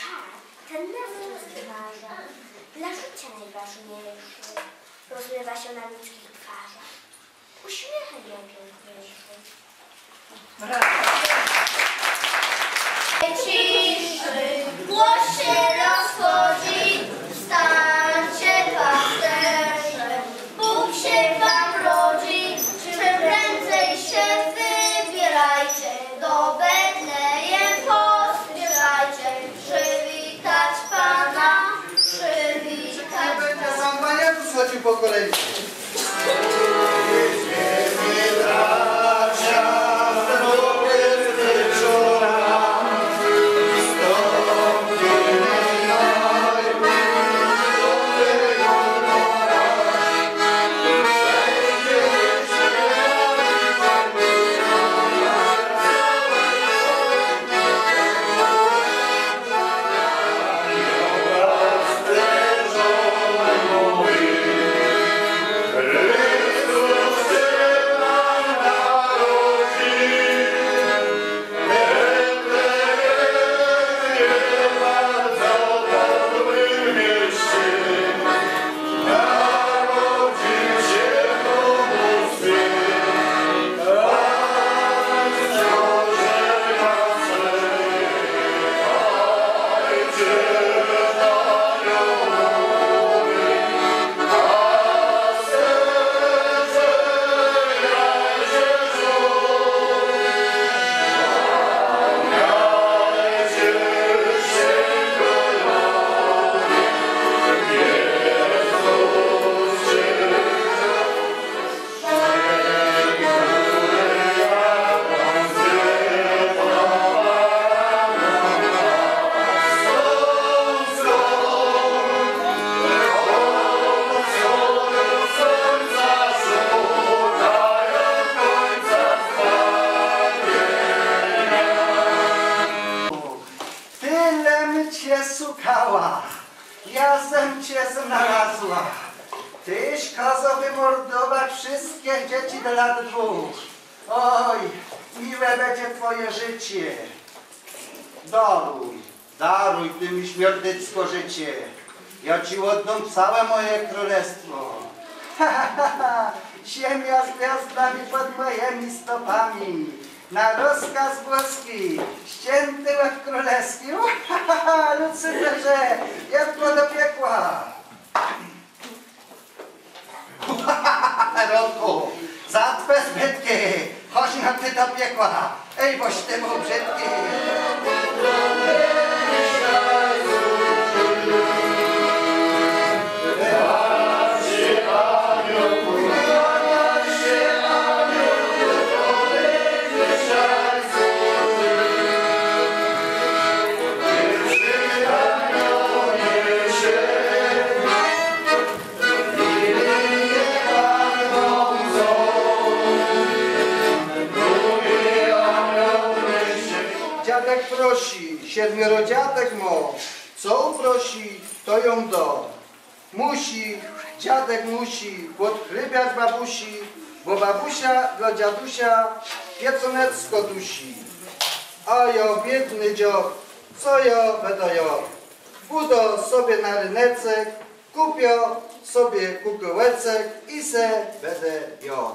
czar ten nas rozważa, dla życia najważniejszy, rozlewa się na ludzkich twarzach, uśmiechem najpiękniejszym. Ciszy, szukała, jasem cię znalazła. Tyś kazał wymordować wszystkie dzieci do lat dwóch. Oj, miłe będzie twoje życie. Daruj, daruj ty mi śmierdycko życie. Ja ci oddam całe moje królestwo. Ha, ha, ha. Ziemia z gwiazdami pod moimi stopami. Na rozkaz włoski, ścięty łeb królewski. Ha, ha, ha, Lucyferze, jedno do piekła. Rodku, za twe zbytki, chodź na ty do piekła. Ej, boś ty mu brzydki. Dziadek prosi, siedmiorodziadek mo, co prosi, to ją do. Musi, dziadek musi, podchrybiać babusi, bo babusia dla dziadusia pieconecko dusi. A biedny dziob, co ja będę ja? Budo sobie na rynecek, kupio sobie kukułecek i se będę ja.